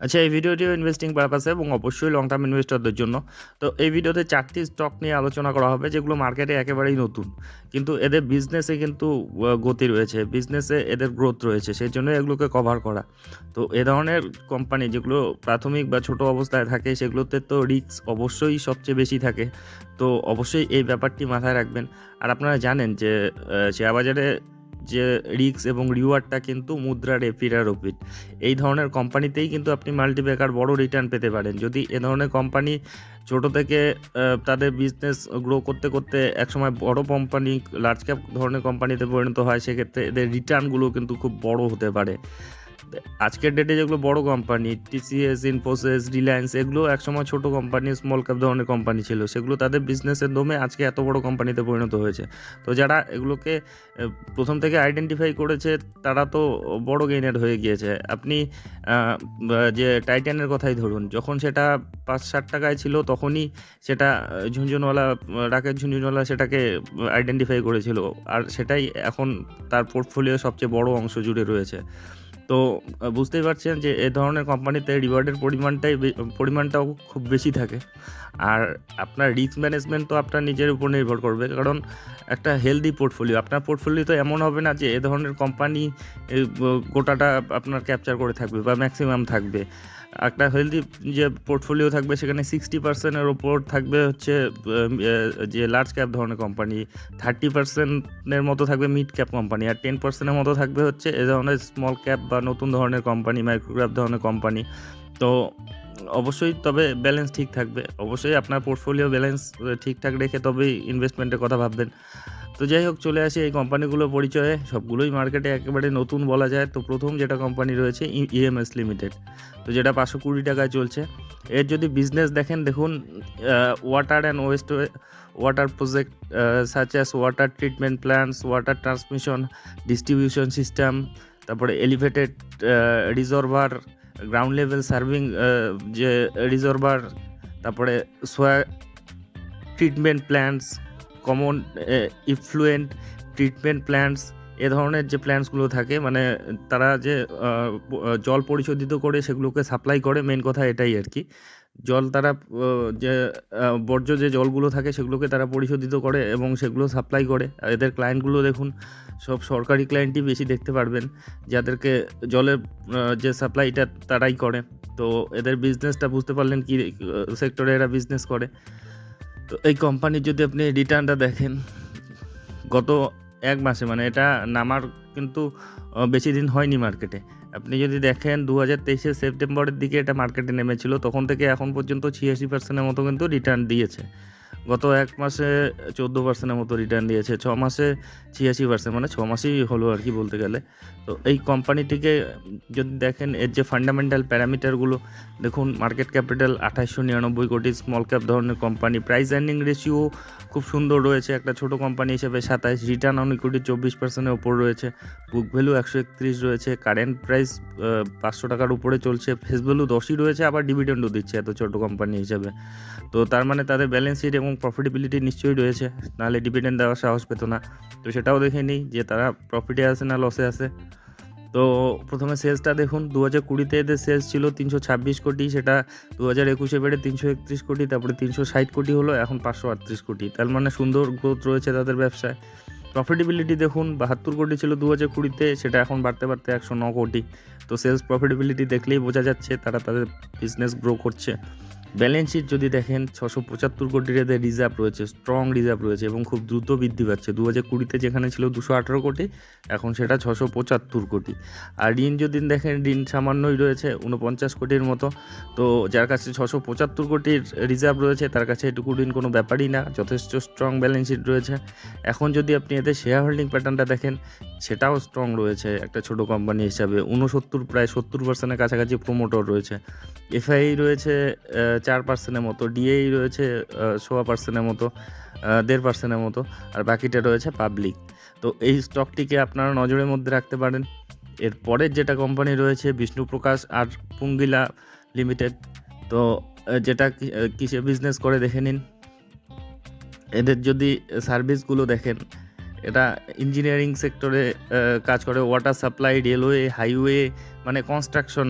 আচ্ছা এই ভিডিওটিও ইনভেস্টিং পারপাসে এবং অবশ্যই লং টার্ম ইনভেস্টরদের জন্য। তো এই ভিডিওতে চারটি স্টক নিয়ে আলোচনা করা হবে, যেগুলো মার্কেটে একেবারেই নতুন। কিন্তু এদের বিজনেসে কিন্তু গতি রয়েছে বিজনেসে এদের গ্রোথ রয়েছে, সেই জন্য এগুলোকে কভার করা। তো এ ধরনের কোম্পানি যেগুলো প্রাথমিক বা ছোট অবস্থায় থাকে, সেগুলোতে তো রিস্ক অবশ্যই সবচেয়ে বেশি থাকে। তো অবশ্যই এই ব্যাপারটি মাথায় রাখবেন। আর আপনারা জানেন যে শেয়ার বাজারে যে রিক্স এবং রিওয়ার্ডটা কিন্তু মুদ্রা এপিরার ওপিট এই ধরনের কোম্পানিতেই কিন্তু আপনি মাল্টিপ্যাকার বড় রিটার্ন পেতে পারেন। যদি এ ধরনের কোম্পানি ছোট থেকে তাদের বিজনেস গ্রো করতে করতে একসময় বড় কোম্পানি লার্জ ক্যাপ ধরনের কোম্পানিতে পরিণত হয়, সেক্ষেত্রে এদের রিটার্নগুলো কিন্তু খুব বড় হতে পারে। আজকের ডেটে যেগুলো বড় কোম্পানি টিসিএস ইনফোসিস রিলায়েন্স এগুলো একসময় ছোট কোম্পানি স্মল ক্যাপ ধরনের কোম্পানি ছিল। সেগুলো তাদের বিজনেসের দমে আজকে এত বড় কোম্পানিতে পরিণত হয়েছে। তো যারা এগুলোকে প্রথম থেকে আইডেন্টিফাই করেছে, তারা তো বড় গেইনার হয়ে গিয়েছে। আপনি যে টাইটানের কথাই ধরুন, যখন সেটা পাঁচ ষাট টাকায় ছিল, তখনই সেটা ঝুনঝুনওয়ালা, রাকেশ ঝুনঝুনওয়ালা সেটাকে আইডেন্টিফাই করেছিল। আর সেটাই এখন তার পোর্টফোলিও সবচেয়ে বড় অংশ জুড়ে রয়েছে। তো বুঝতেই পারছেন যে এ ধরনের কোম্পানিতে রিওয়ার্ডের পরিমাণটাই পরিমাণটাও খুব বেশি থাকে। আর আপনার রিস্ক ম্যানেজমেন্ট তো আপনার নিজের উপর নির্ভর করবে। কারণ একটা হেলদি পোর্টফোলিও আপনার পোর্টফোলিও তো এমন হবে না যে এ ধরনের কোম্পানি গোটাটা আপনার ক্যাপচার করে থাকবে বা ম্যাক্সিমাম থাকবে। একটা হেলদি যে পোর্টফোলিও থাকবে, সেখানে সিক্সটি পার্সেন্টের ওপর থাকবে হচ্ছে যে লার্জ ক্যাপ ধরনের কোম্পানি থার্টি পার্সেন্টের মতো থাকবে মিড ক্যাপ কোম্পানি আর টেন পার্সেন্টের মতো থাকবে হচ্ছে এ ধরনের স্মল ক্যাপ বা নতুন ধরনের কোম্পানি মাইক্রোক্যাপ ধরনের কোম্পানি তো অবশ্যই তবে ব্যালেন্স ঠিক থাকবে। অবশ্যই আপনার পোর্টফোলিও ব্যালেন্স ঠিকঠাক রেখে তবেই ইনভেস্টমেন্টের কথা ভাববেন। তো যাই হোক, চলে আসি এই কোম্পানিগুলো পরিচয়ে। সবগুলোই মার্কেটে একেবারে নতুন বলা যায়। তো প্রথম যেটা কোম্পানি রয়েছে ইএমএস লিমিটেড তো যেটা পাঁচশো কুড়ি টাকায় চলছে। এর যদি বিজনেস দেখেন, দেখুন water and waste water project such as water treatment plants water transmission distribution system তারপরে elevated reservoir ground level serving যে রিজর্ভার তারপরে sewage treatment plants common effluent treatment plants এ ধরনের যে প্ল্যান্টসগুলো থাকে মানে তারা যে জল পরিশোধিত করে সেগুলোকে সাপ্লাই করে মেন কথা এটাই আর কি। জল তারা যে বর্জ্য যে জলগুলো থাকে সেগুলোকে তারা পরিশোধিত করে এবং সেগুলো সাপ্লাই করে। এদের ক্লায়েন্টগুলো দেখুন, সব সরকারি ক্লায়েন্টই বেশি দেখতে পারবেন, যাদেরকে জলের যে সাপ্লাইটা তারাই করে। তো এদের বিজনেসটা বুঝতে পারলেন কি সেক্টরে এরা বিজনেস করে। তো এই কোম্পানির যদি আপনি রিটার্নটা দেখেন, গত এক মাসে মানে এটা নামার কিন্তু বেশি দিন হয়নি মার্কেটে আপনি যদি দেখেন দু হাজার তেইশে সেপ্টেম্বরের দিকে এটা মার্কেটে নেমেছিল, তখন থেকে এখন পর্যন্ত ছিয়াশি পার্সেন্টের মতো কিন্তু রিটার্ন দিয়েছে। গত এক মাসে চোদ্দ পার্সেন্টের মতো রিটার্ন দিয়েছে, ছ মাসে ছিয়াশি পার্সেন্ট মানে ছ মাসেই হলো আর কি বলতে গেলে। তো এই কোম্পানিটিকে যদি দেখেন, এর যে ফান্ডামেন্টাল প্যারামিটারগুলো দেখুন মার্কেট ক্যাপিটাল আঠাশশো নিরানব্বই কোটি স্মল ক্যাপ ধরনের কোম্পানি প্রাইস আর্নিং রেশিও খুব সুন্দর রয়েছে। একটা ছোট কোম্পানি হিসেবে সাতাশ রিটার্ন অন ইকুইটি চব্বিশ পার্সেন্টের ওপর রয়েছে। বুক ভ্যালু একশো একত্রিশ রয়েছে। কারেন্ট প্রাইস পাঁচশো টাকার উপরে চলছে। ফেস ভ্যালু দশই রয়েছে, আবার ডিভিডেন্ডও দিচ্ছে এত ছোট কোম্পানি হিসেবে। তো তার মানে তাদের ব্যালেন্স শিট এবং প্রফিটেবিলিটি নিশ্চয়ই রয়েছে, নাহলে ডিভিডেন্ড দেওয়ার সাহস পেত না। তো সেটাও দেখে নিই যে তারা প্রফিটে আছে না লসে আছে। তো প্রথমে সেলসটা দেখুন দু হাজার কুড়িতে এদের সেলস ছিল তিনশো ছাব্বিশ কোটি, সেটা দু হাজার একুশে বেড়ে তিনশো একত্রিশ কোটি, তারপরে তিনশো ষাট কোটি হলো, এখন পাঁচশো আটত্রিশ কোটি। তার মানে সুন্দর গ্রোথ রয়েছে তাদের ব্যবসায়। প্রফিটেবিলিটি দেখুন, বাহাত্তর কোটি ছিল দু হাজার কুড়িতে, সেটা এখন বাড়তে বাড়তে একশো ন কোটি। তো সেলস প্রফিটেবিলিটি দেখলেই বোঝা যাচ্ছে তারা তাদের বিজনেস গ্রো করছে। ব্যালেন্স শিট যদি দেখেন, ছশো পঁচাত্তর কোটির এদের রিজার্ভ রয়েছে স্ট্রং রিজার্ভ রয়েছে এবং খুব দ্রুত বৃদ্ধি পাচ্ছে। দু হাজার কুড়িতে যেখানে ছিল দুশো আঠারো কোটি, এখন সেটা ছশো পঁচাত্তর কোটি। আর ঋণ যদি দেখেন, ঋণ সামান্যই রয়েছে উনপঞ্চাশ কোটির মতো। তো যার কাছে ছশো পঁচাত্তর কোটির রিজার্ভ রয়েছে, তার কাছে এটুকু ঋণ কোনো ব্যাপারই না, যথেষ্ট স্ট্রং ব্যালেন্স শিট রয়েছে। এখন যদি আপনি এদের শেয়ার হোল্ডিং প্যাটার্নটা দেখেন, সেটাও স্ট্রং রয়েছে, একটা ছোট কোম্পানি হিসাবে। উনসত্তর প্রায় সত্তর পার্সেন্টের কাছাকাছি প্রোমোটর রয়েছে। এফআই রয়েছে চার পার্সেন্টের মতো ডিএই রয়েছে সোয়া পার্সেন্টের মতো দেড় পার্সেন্টের মতো, আর বাকিটা রয়েছে পাবলিক তো এই স্টকটিকে আপনারা নজরের মধ্যে রাখতে পারেন। এর পরের যেটা কোম্পানি রয়েছে, বিষ্ণুপ্রকাশ আর পুঙ্গিলা লিমিটেড তো যেটা কিসে বিজনেস করে দেখে নিন। এদের যদি সার্ভিসগুলো দেখেন এটা ইঞ্জিনিয়ারিং সেক্টরে কাজ করে ওয়াটার সাপ্লাই রেলওয়ে হাইওয়ে মানে কনস্ট্রাকশন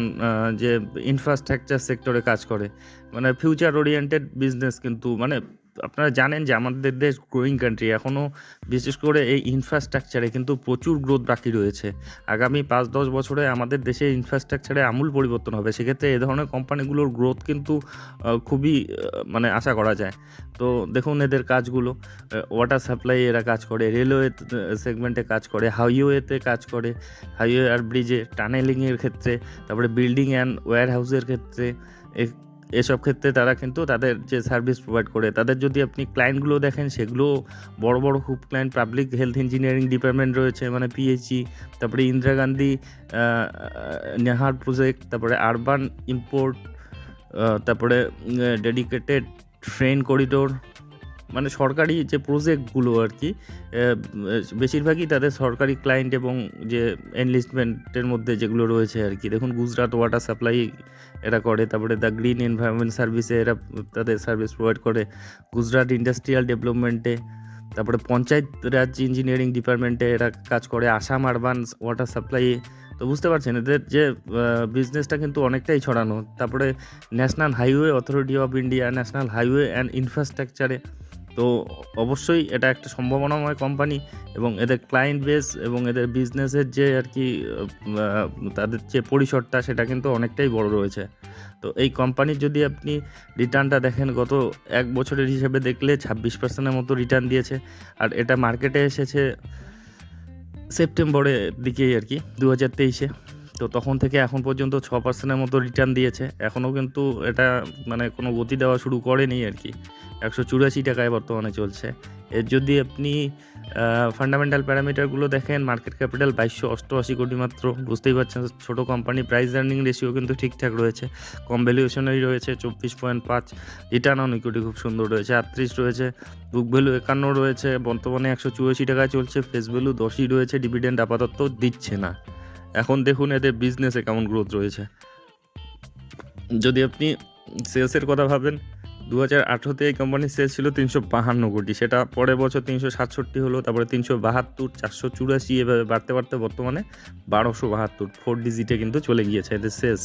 যে ইনফ্রাস্ট্রাকচার সেক্টরে কাজ করে। মানে ফিউচার ওরিয়েন্টেড বিজনেস কিন্তু মানে আপনারা জানেন যে আমাদের দেশ গ্রোয়িং কান্ট্রি এখনও বিশেষ করে এই ইনফ্রাস্ট্রাকচারে কিন্তু প্রচুর গ্রোথ বাকি রয়েছে। আগামী পাঁচ দশ বছরে আমাদের দেশের ইনফ্রাস্ট্রাকচারে আমূল পরিবর্তন হবে, সেক্ষেত্রে এ ধরনের কোম্পানিগুলোর গ্রোথ কিন্তু খুবই মানে আশা করা যায়। তো দেখুন এদের কাজগুলো ওয়াটার সাপ্লাই এরা কাজ করে রেলওয়ে সেগমেন্টে কাজ করে হাইওয়েতে কাজ করে হাইওয়ে আর ব্রিজে টানেলিংয়ের ক্ষেত্রে, তারপরে বিল্ডিং অ্যান্ড ওয়্যার হাউসের ক্ষেত্রে এসব ক্ষেত্রে তারা কিন্তু তাদের যে সার্ভিস প্রোভাইড করে, তাদের যদি আপনি ক্লায়েন্টগুলো দেখেন, সেগুলো বড় বড় খুব client public health engineering department রয়েছে মানে পিএইচই তারপরে ইন্দিরা গান্ধী নেহার প্রজেক্ট তারপরে আরবান ইম্পোর্ট তারপরে ডেডিকেটেড ট্রেন করিডোর মানে সরকারি যে প্রজেক্টগুলো আর কি বেশিরভাগই তাদের সরকারি ক্লায়েন্ট এবং যে এনলিস্টমেন্টের মধ্যে যেগুলো রয়েছে আর কি। দেখুন গুজরাট ওয়াটার সাপ্লাই এরা করে, তারপরে দ্য গ্রিন এনভায়রনমেন্ট সার্ভিসে এরা তাদের সার্ভিস প্রোভাইড করে গুজরাট ইন্ডাস্ট্রিয়াল ডেভেলপমেন্টে তারপরে পঞ্চায়েত রাজ ইঞ্জিনিয়ারিং ডিপার্টমেন্টে এরা কাজ করে আসাম আরবান ওয়াটার সাপ্লাই তো বুঝতে পারছেন, এদের যে বিজনেসটা কিন্তু অনেকটাই ছড়ানো। তারপরে national highway authority of India national highway and ইনফ্রাস্ট্রাকচারে তো অবশ্যই এটা একটা সম্ভাবনাময় কোম্পানি এবং এদের ক্লায়েন্ট বেস এবং এদের বিজনেসের যে আর কি তাদের যে পরিসরটা সেটা কিন্তু অনেকটাই বড় রয়েছে। তো এই কোম্পানির যদি আপনি রিটার্নটা দেখেন, গত এক বছরের হিসেবে দেখলে ছাব্বিশ পার্সেন্টের মতো রিটার্ন দিয়েছে। আর এটা মার্কেটে এসেছে সেপ্টেম্বরের দিকেই আর কি দু হাজার তেইশে। তো তখন থেকে এখন পর্যন্ত ছ পার্সেন্টের মতো রিটার্ন দিয়েছে। এখনও কিন্তু এটা মানে কোনো গতি দেওয়া শুরু করেনি আর কি। একশো চুরাশি টাকায় বর্তমানে চলছে। এর যদি আপনি ফান্ডামেন্টাল প্যারামিটারগুলো দেখেন মার্কেট ক্যাপিটাল বাইশশো অষ্টআশি কোটি মাত্র, বুঝতেই পারছেন ছোটো কোম্পানি প্রাইস আর্নিং রেশিও কিন্তু ঠিকঠাক রয়েছে, কম ভ্যালুয়েশনেরই রয়েছে চব্বিশ পয়েন্ট পাঁচ রিটার্ন অন ইকুইটি খুব সুন্দর রয়েছে, আটত্রিশ রয়েছে বুক ভ্যালু একান্ন রয়েছে, বর্তমানে একশো চুরাশি টাকায় চলছে ফেস ভ্যালু দশই রয়েছে ডিভিডেন্ড আপাতত দিচ্ছে না। এখন দেখুন এদের বিজনেসে কেমন গ্রোথ রয়েছে। যদি আপনি সেলসের কথা ভাবেন দু হাজার আঠেরোতে এই কোম্পানির সেল ছিল তিনশো বাহান্ন কোটি। সেটা পরের বছর তিনশো সাতষট্টি হলো, তারপরে তিনশো বাহাত্তর, চারশো চুরাশি, এভাবে বাড়তে বাড়তে বর্তমানে বারোশো বাহাত্তর। ফোর ডিজিটে কিন্তু চলে গিয়েছে এদের সেলস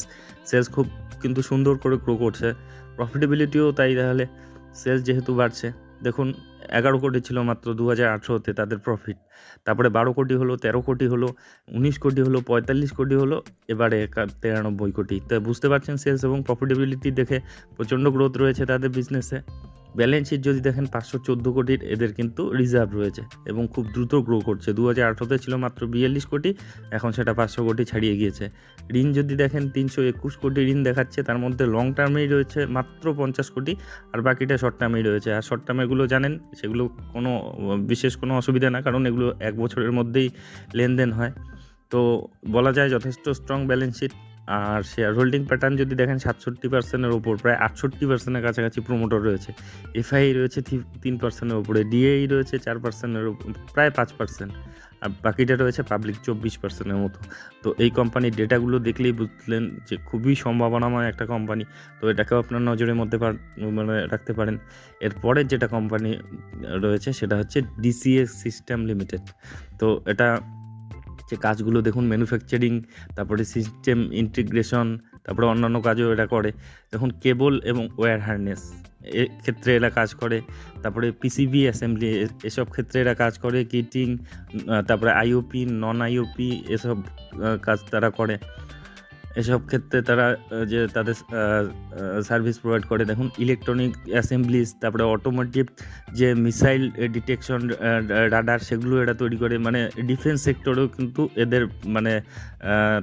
সেলস খুব কিন্তু সুন্দর করে গ্রো করছে। প্রফিটেবিলিটিও তাই তাহলে। সেলস যেহেতু বাড়ছে দেখুন, এগারো কোটি ছিল মাত্র দু হাজার আঠেরোতে তাদের প্রফিট তারপরে বারো কোটি হলো, তেরো কোটি হলো, উনিশ কোটি হলো, পঁয়তাল্লিশ কোটি হলো, এবারে তিরানব্বই কোটি। তো বুঝতে পারছেন সেলস এবং প্রফিটেবিলিটি দেখে প্রচণ্ড গ্রোথ রয়েছে তাদের বিজনেসে ব্যালেন্স শিট যদি দেখেন পাঁচশো চোদ্দ কোটির এদের কিন্তু রিজার্ভ রয়েছে এবং খুব দ্রুত গ্রো করছে। দু হাজার আঠেরোতে ছিল মাত্র বিয়াল্লিশ কোটি, এখন সেটা পাঁচশো কোটি ছাড়িয়ে গিয়েছে। ঋণ যদি দেখেন তিনশো একুশ কোটি ঋণ দেখাচ্ছে, তার মধ্যে লং টার্মেই রয়েছে মাত্র পঞ্চাশ কোটি আর বাকিটা শর্ট টার্মেই রয়েছে। আর শর্ট টার্মেগুলো জানেন, সেগুলো কোনো, বিশেষ কোনো অসুবিধা না, কারণ এগুলো এক বছরের মধ্যেই লেনদেন হয়। তো বলা যায় যথেষ্ট স্ট্রং ব্যালেন্স শিট আর শেয়ার হোল্ডিং প্যাটার্ন যদি দেখেন, সাতষট্টি পার্সেন্টের ওপর প্রায় আটষট্টি পার্সেন্টের কাছাকাছি প্রোমোটর রয়েছে। এফআই রয়েছে তিন পার্সেন্টের ওপরে ডিএই রয়েছে চার পার্সেন্টের প্রায় পাঁচ পার্সেন্ট আর বাকিটা রয়েছে পাবলিক চব্বিশ পার্সেন্টের মতো। তো এই কোম্পানির ডেটাগুলো দেখলেই বুঝলেন যে খুবই সম্ভাবনাময় একটা কোম্পানি তো এটাকেও আপনার নজরের মধ্যে মানে রাখতে পারেন। এরপরের যেটা কোম্পানি রয়েছে, সেটা হচ্ছে ডিসিএস সিস্টেম লিমিটেড তো এটা যে কাজগুলো দেখুন ম্যানুফ্যাকচারিং তারপরে সিস্টেম ইন্টিগ্রেশন তারপরে অন্যান্য কাজও এরা করে। দেখুন কেবল এবং ওয়্যার হার্নেস ক্ষেত্রে এরা কাজ করে। তারপরে পিসিবি অ্যাসেম্বলি এসব ক্ষেত্রে এরা কাজ করে কিটিং তারপরে আইওপি নন আইওপি এসব কাজ তারা করে। এসব ক্ষেত্রে তারা যে তাদের সার্ভিস প্রোভাইড করে। দেখুন ইলেকট্রনিক অ্যাসেম্বলিজ তারপরে অটোমোটিভ যে মিসাইল ডিটেকশন রাডার সেগুলো এরা তৈরি করে। মানে ডিফেন্স সেক্টরেও কিন্তু এদের মানে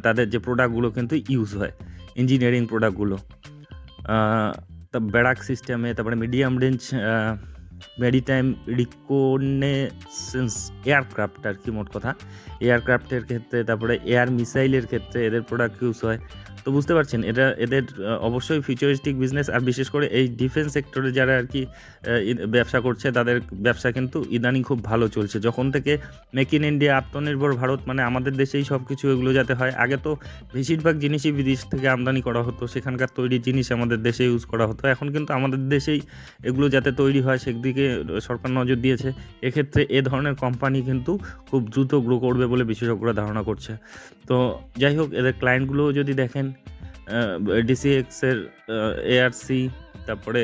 তাদের যে প্রোডাক্টগুলো কিন্তু ইউজ হয়। ইঞ্জিনিয়ারিং প্রোডাক্টগুলো তা ব্যারাক সিস্টেমে তারপরে medium range maritime reconnaissance aircraft আর কি মোট কথা। এয়ারক্রাফটের ক্ষেত্রে, তারপরে এয়ার মিসাইলের ক্ষেত্রে এদের প্রোডাক্ট ইউজ হয়। তো বুঝতে পারছেন, এটা এদের অবশ্যই ফিউচারিস্টিক বিজনেস আর বিশেষ করে এই ডিফেন্স সেক্টরে যারা আর কি ব্যবসা করছে, তাদের ব্যবসা কিন্তু ইদানিং খুব ভালো চলছে। যখন থেকে মেক ইন ইন্ডিয়া আত্মনির্ভর ভারত মানে আমাদের দেশেই সব কিছু এগুলো যাতে হয়, আগে তো বেশিরভাগ জিনিসই বিদেশ থেকে আমদানি করা হতো, সেখানকার তৈরি জিনিস আমাদের দেশে ইউজ করা হতো। এখন কিন্তু আমাদের দেশেই এগুলো যাতে তৈরি হয়, সেদিকে সরকার নজর দিয়েছে। এক্ষেত্রে এ ধরনের কোম্পানি কিন্তু খুব দ্রুত গ্রো করবে বলে বিশেষজ্ঞরা ধারণা করছে। তো যাই হোক, এদের ক্লায়েন্টগুলোও যদি দেখেন ডিসিএক্সের এআরসি তারপরে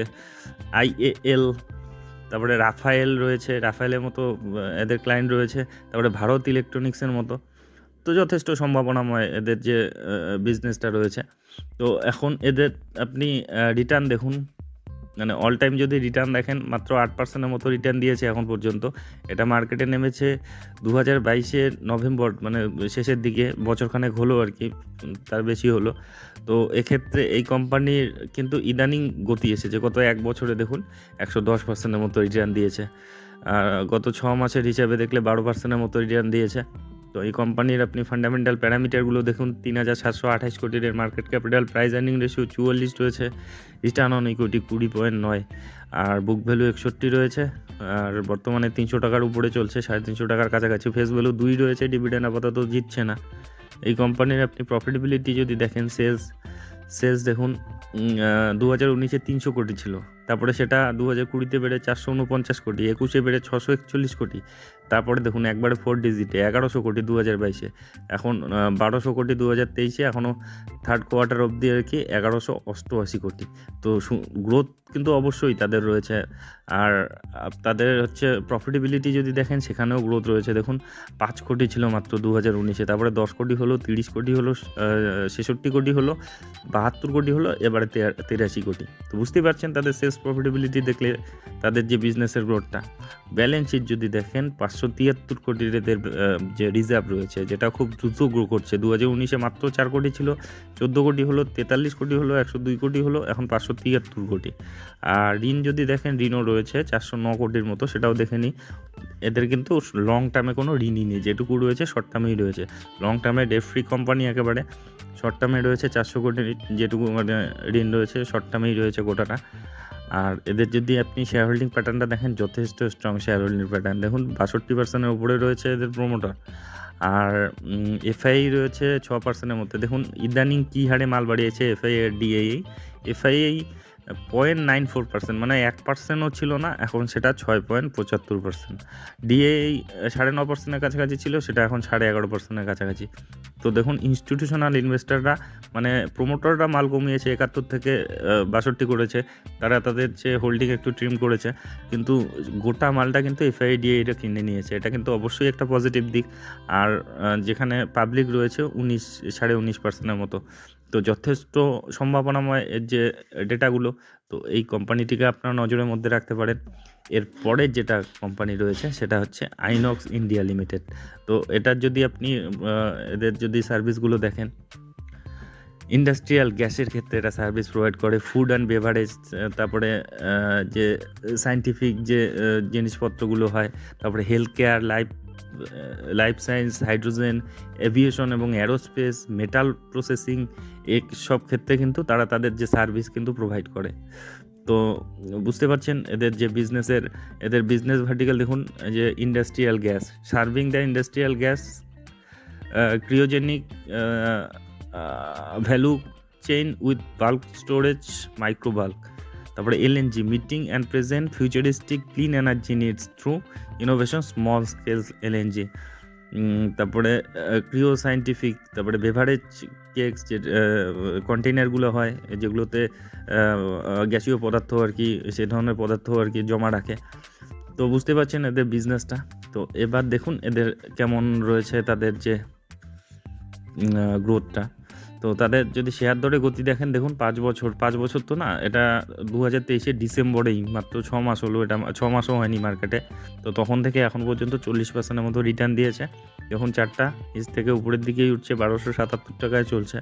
আইএএল তারপরে রাফায়েল রয়েছে রাফায়েলের মতো এদের ক্লায়েন্ট রয়েছে, তারপরে ভারত ইলেকট্রনিক্সের মতো। তো যথেষ্ট সম্ভাবনাময় এদের যে বিজনেসটা রয়েছে। তো এখন এদের আপনি রিটার্ন দেখুন। মানে অল টাইম যদি রিটার্ন দেখেন, মাত্র আট পার্সেন্টের মতো রিটার্ন দিয়েছে এখন পর্যন্ত। এটা মার্কেটে নেমেছে দু হাজার বাইশের নভেম্বর মানে শেষের দিকে, বছরখানেক হলো আর কি, তার বেশি হলো। তো এক্ষেত্রে এই কোম্পানির কিন্তু ইদানিং গতি এসেছে, গত এক বছরে দেখুন, একশো দশ পার্সেন্টের মতো রিটার্ন দিয়েছে। আর গত ছ মাসের হিসাবে দেখলে বারো পার্সেন্টের মতো রিটার্ন দিয়েছে। তো এই কোম্পানির আপনি ফান্ডামেন্টাল প্যারামিটারগুলো দেখুন, তিন হাজার সাতশো আঠাশ কোটির market capital price earning ratio চুয়াল্লিশ রয়েছে রিটার্ন অন ইকুইটি কুড়ি পয়েন্ট নয়, আর বুক ভ্যালু একষট্টি রয়েছে, আর বর্তমানে তিনশো টাকার উপরে চলছে, সাড়ে তিনশো টাকার কাছাকাছি। ফেস ভ্যালু দুই রয়েছে ডিভিডেন্ড আপাতত জিতছে না। এই কোম্পানির আপনি প্রফিটেবিলিটি যদি দেখেন সেলস সেলস দেখুন দু হাজার উনিশে তিনশো কোটি ছিল। তারপরে সেটা দু হাজার কুড়িতে বেড়ে চারশো উনপঞ্চাশ কোটি, একুশে বেড়ে ছশো একচল্লিশ কোটি, তারপরে দেখুন একবারে ফোর ডিজিটে এগারোশো কোটি দু হাজার বাইশে। এখন বারোশো কোটি দু হাজার তেইশে এখনও থার্ড কোয়ার্টার অবধি আর কি এগারোশো অষ্টআশি কোটি। তো গ্রোথ কিন্তু অবশ্যই তাদের রয়েছে। আর তাদের হচ্ছে প্রফিটেবিলিটি যদি দেখেন, সেখানেও গ্রোথ রয়েছে। দেখুন, পাঁচ কোটি ছিল মাত্র দু হাজার উনিশে, তারপরে দশ কোটি হলো, তিরিশ কোটি হলো ছেষট্টি কোটি হলো, বাহাত্তর কোটি হলো, এবারে তেরা- তিরাশি কোটি। তো বুঝতেই পারছেন তাদের সেলস প্রফিটেবিলিটি দেখলে তাদের যে বিজনেসের গ্রোথটা ব্যালেন্স শিট যদি দেখেন, পাঁচশো তিয়াত্তর এদের যে রিজার্ভ রয়েছে, যেটা খুব দ্রুত গ্রো করছে। দু হাজার উনিশে মাত্র চার কোটি ছিল, চোদ্দ কোটি হলো, তেতাল্লিশ কোটি হলো, একশো দুই কোটি হলো, এখন পাঁচশো তিয়াত্তর কোটি। আর ঋণ যদি দেখেন, ঋণও রয়েছে, চারশো ন কোটির মতো, সেটাও দেখে নিই এদের কিন্তু লং টার্মে কোনো ঋণই নেই, যেটুকু রয়েছে শর্ট টার্মেই রয়েছে। লং টার্মে ডেট ফ্রি কোম্পানি একেবারে শর্ট টার্মে রয়েছে চারশো কোটি, যেটুকু মানে ঋণ রয়েছে শর্ট টার্মেই রয়েছে গোটাটা। আর এদের যদি আপনি শেয়ার হোল্ডিং প্যাটার্নটা দেখেন, যথেষ্ট স্ট্রং শেয়ার হোল্ডিং প্যাটার্ন দেখুন, বাষট্টি পার্সেন্টের উপরে রয়েছে এদের প্রমোটার আর এফআই রয়েছে ছ পার্সেন্টের মধ্যে। দেখুন, ইদানিং কী হারে মাল বাড়িয়েছে এফআই আর DI FII point nine four percent মানে এক পার্সেন্টও ছিল না, এখন সেটা ছয় পয়েন্ট পঁচাত্তর পার্সেন্ট ডিএই সাড়ে ন পার্সেন্টের কাছাকাছি ছিল, সেটা এখন সাড়ে এগারো পার্সেন্টের কাছাকাছি। তো দেখুন ইনস্টিটিউশনাল ইনভেস্টাররা মানে প্রোমোটাররা মাল কমিয়েছে, একাত্তর থেকে বাষট্টি করেছে। তারা তাদের যে হোল্ডিং একটু ট্রিম করেছে, কিন্তু গোটা মালটা কিন্তু এফআইডিএ এটা কিনে নিয়েছে। এটা কিন্তু অবশ্যই একটা পজিটিভ দিক। আর যেখানে পাবলিক রয়েছে, উনিশ, সাড়ে উনিশ পার্সেন্টের মতো। তো যথেষ্ট সম্ভাবনাময় এর যে ডেটাগুলো, তো এই কোম্পানিটিকে আপনারা নজরের মধ্যে রাখতে পারেন। এর পরের যেটা কোম্পানি রয়েছে, সেটা হচ্ছে আইনক্স ইন্ডিয়া লিমিটেড। তো এটার যদি আপনি এদের যদি সার্ভিসগুলো দেখেন, ইন্ডাস্ট্রিয়াল গ্যাসের ক্ষেত্রে এটা সার্ভিস প্রোভাইড করে, ফুড অ্যান্ড বেভারেজ তারপরে যে সায়েন্টিফিক যে জিনিসপত্রগুলো হয়, তারপরে health care, life life science hydrogen aviation এবং অ্যারোস্পেস মেটাল প্রসেসিং সব ক্ষেত্রে কিন্তু তারা তাদের যে সার্ভিস কিন্তু প্রোভাইড করে। তো বুঝতে পারছেন, এদের যে বিজনেসের এদের বিজনেস ভার্টিক্যাল দেখুন, যে industrial gas serving the industrial gas cryogenic value chain with bulk storage micro bulk তারপরে LNG meeting and present futuristic clean energy needs through innovation small scale LNG তারপরে ক্রিও সায়েন্টিফিক তারপরে beverage kegs যে কন্টেনারগুলো হয়, যেগুলোতে গ্যাসীয় পদার্থ আর কি, সে ধরনের পদার্থ আর কি জমা রাখে। তো বুঝতে পারছেন এদের বিজনেসটা তো এবার দেখুন এদের কেমন রয়েছে তাদের যে গ্রোথটা তো তাদের যদি শেয়ার দরে গতি দেখেন, দেখুন পাঁচ বছর পাঁচ বছর তো না, এটা দু হাজার তেইশের ডিসেম্বরেই মাত্র ছ মাস হলো, এটা ছ মাসও হয়নি মার্কেটে। তো তখন থেকে এখন পর্যন্ত চল্লিশ পার্সেন্টের মতো রিটার্ন দিয়েছে। যখন চারটা, নিচ থেকে উপরের দিকেই উঠছে, বারোশো সাতাত্তর টাকায় চলছে।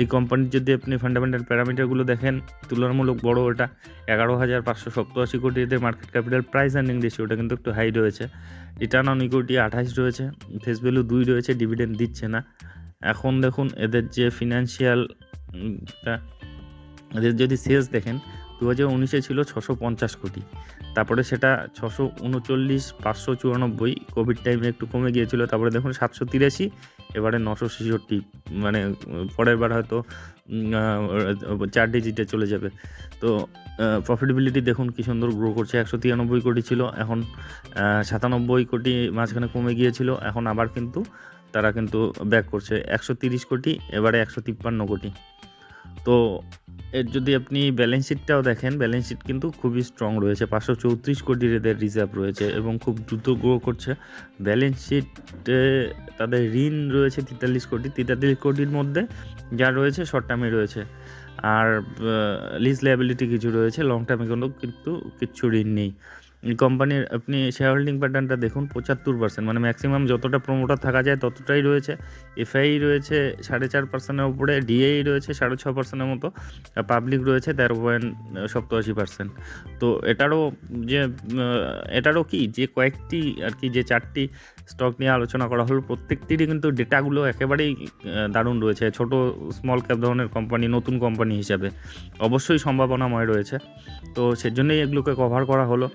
এই কোম্পানির যদি আপনি ফান্ডামেন্টাল প্যারামিটারগুলো দেখেন, তুলনামূলক বড় ওটা এগারো হাজার পাঁচশো সপ্তাশি কোটি এদের মার্কেট ক্যাপিটাল প্রাইস আর্নিং রেশিওটা কিন্তু একটু হাই রয়েছে। রিটার্ন অন ইকুইটি আঠাশ রয়েছে ফেস ভ্যালু দুই রয়েছে ডিভিডেন্ড দিচ্ছে না। এখন দেখুন এদের যে ফিনান্সিয়াল এদের যদি সেলস দেখেন দু হাজার উনিশে ছিল ছশো পঞ্চাশ কোটি। তারপরে সেটা ছশো উনচল্লিশ, পাঁচশো চুরানব্বই কোভিড টাইমে একটু কমে গিয়েছিল, তারপরে দেখুন সাতশো তিরাশি, এবারে নশো ছেষট্টি মানে পরের বার হয়তো চার ডিজিটে চলে যাবে। তো প্রফিটেবিলিটি দেখুন কী সুন্দর গ্রো করছে, একশো তিরানব্বই কোটি ছিল, এখন সাতানব্বই কোটি মাঝখানে কমে গিয়েছিল, এখন আবার কিন্তু তারা কিন্তু ব্যাক করছে। একশো তিরিশ কোটি, এবারে একশো তিপ্পান্ন কোটি। তো এর যদি আপনি ব্যালেন্স শিটটাও দেখেন ব্যালেন্স শিট কিন্তু খুবই স্ট্রং রয়েছে। পাঁচশো চৌত্রিশ কোটির এদের রিজার্ভ রয়েছে এবং খুব দ্রুত গ্রো করছে। ব্যালেন্স শিটে তাদের ঋণ রয়েছে তেতাল্লিশ কোটি। তেতাল্লিশ কোটির মধ্যে যা রয়েছে শর্ট টার্মে রয়েছে। আর লিজ লাইবিলিটি কিছু রয়েছে। লং টার্মে কোনো কিন্তু কিচ্ছু ঋণ নেই। কোম্পানির আপনি শেয়ার হোল্ডিং প্যাটার্নটা দেখুন, পঁচাত্তর পার্সেন্ট মানে ম্যাক্সিমাম যতটা প্রমোটার থাকা যায় ততটাই রয়েছে। এফআই রয়েছে সাড়ে চার পার্সেন্টের উপরে ডিএই রয়েছে সাড়ে ছ পার্সেন্টের মতো পাবলিক রয়েছে তেরো পয়েন্ট সপ্তাশি পার্সেন্ট তো এটারও যে এটারও কি, যে কয়েকটি আর কি, যে চারটি স্টক নিয়ে আলোচনা করা হলো, প্রত্যেকটিরই কিন্তু ডেটাগুলো একেবারেই দারুণ রয়েছে। ছোট স্মল ক্যাপ ধরনের কোম্পানি নতুন কোম্পানি হিসাবে। অবশ্যই সম্ভাবনাময় রয়েছে। তো সেজন্যই এগুলোকে কভার করা হলো।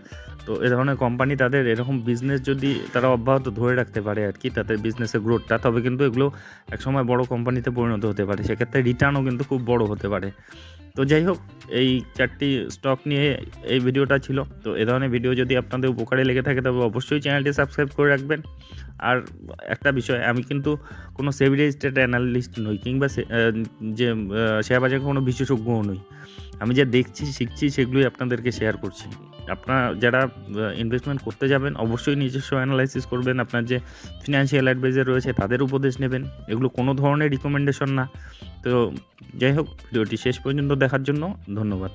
তো এ ধরনের কোম্পানি তাদের এরকম বিজনেস যদি তারা অব্যাহত ধরে রাখতে পারে আর কি, তাদের বিজনেসের গ্রোথটা তবে কিন্তু এগুলো একসময় বড় কোম্পানিতে পরিণত হতে পারে। সেক্ষেত্রে রিটার্নও কিন্তু খুব বড় হতে পারে। তো যাই হোক, এই চারটি স্টক নিয়ে এই ভিডিওটা ছিল। তো এ ধরনের ভিডিও যদি আপনাদের উপকারে লেগে থাকে, তবে অবশ্যই চ্যানেলটি সাবস্ক্রাইব করে রাখবেন। আর একটা বিষয়, আমি কিন্তু কোনো সেভি রেজিস্টার্ড অ্যানালিস্ট নই, কিংবা যে শেয়ার বাজারে কোনো বিশেষজ্ঞও নই। আমি যা দেখছি, শিখছি, সেগুলোই আপনাদেরকে শেয়ার করছি। আপনারা যারা ইনভেস্টমেন্ট করতে যাবেন, অবশ্যই নিজস্ব অ্যানালাইসিস করবেন। আপনার যে ফিনান্সিয়াল অ্যাডভাইজার রয়েছে, তাদের উপদেশ নেবেন। এগুলো কোনো ধরনের রিকমেন্ডেশন না। তো যাই হোক, ভিডিওটি শেষ পর্যন্ত দেখার জন্য ধন্যবাদ।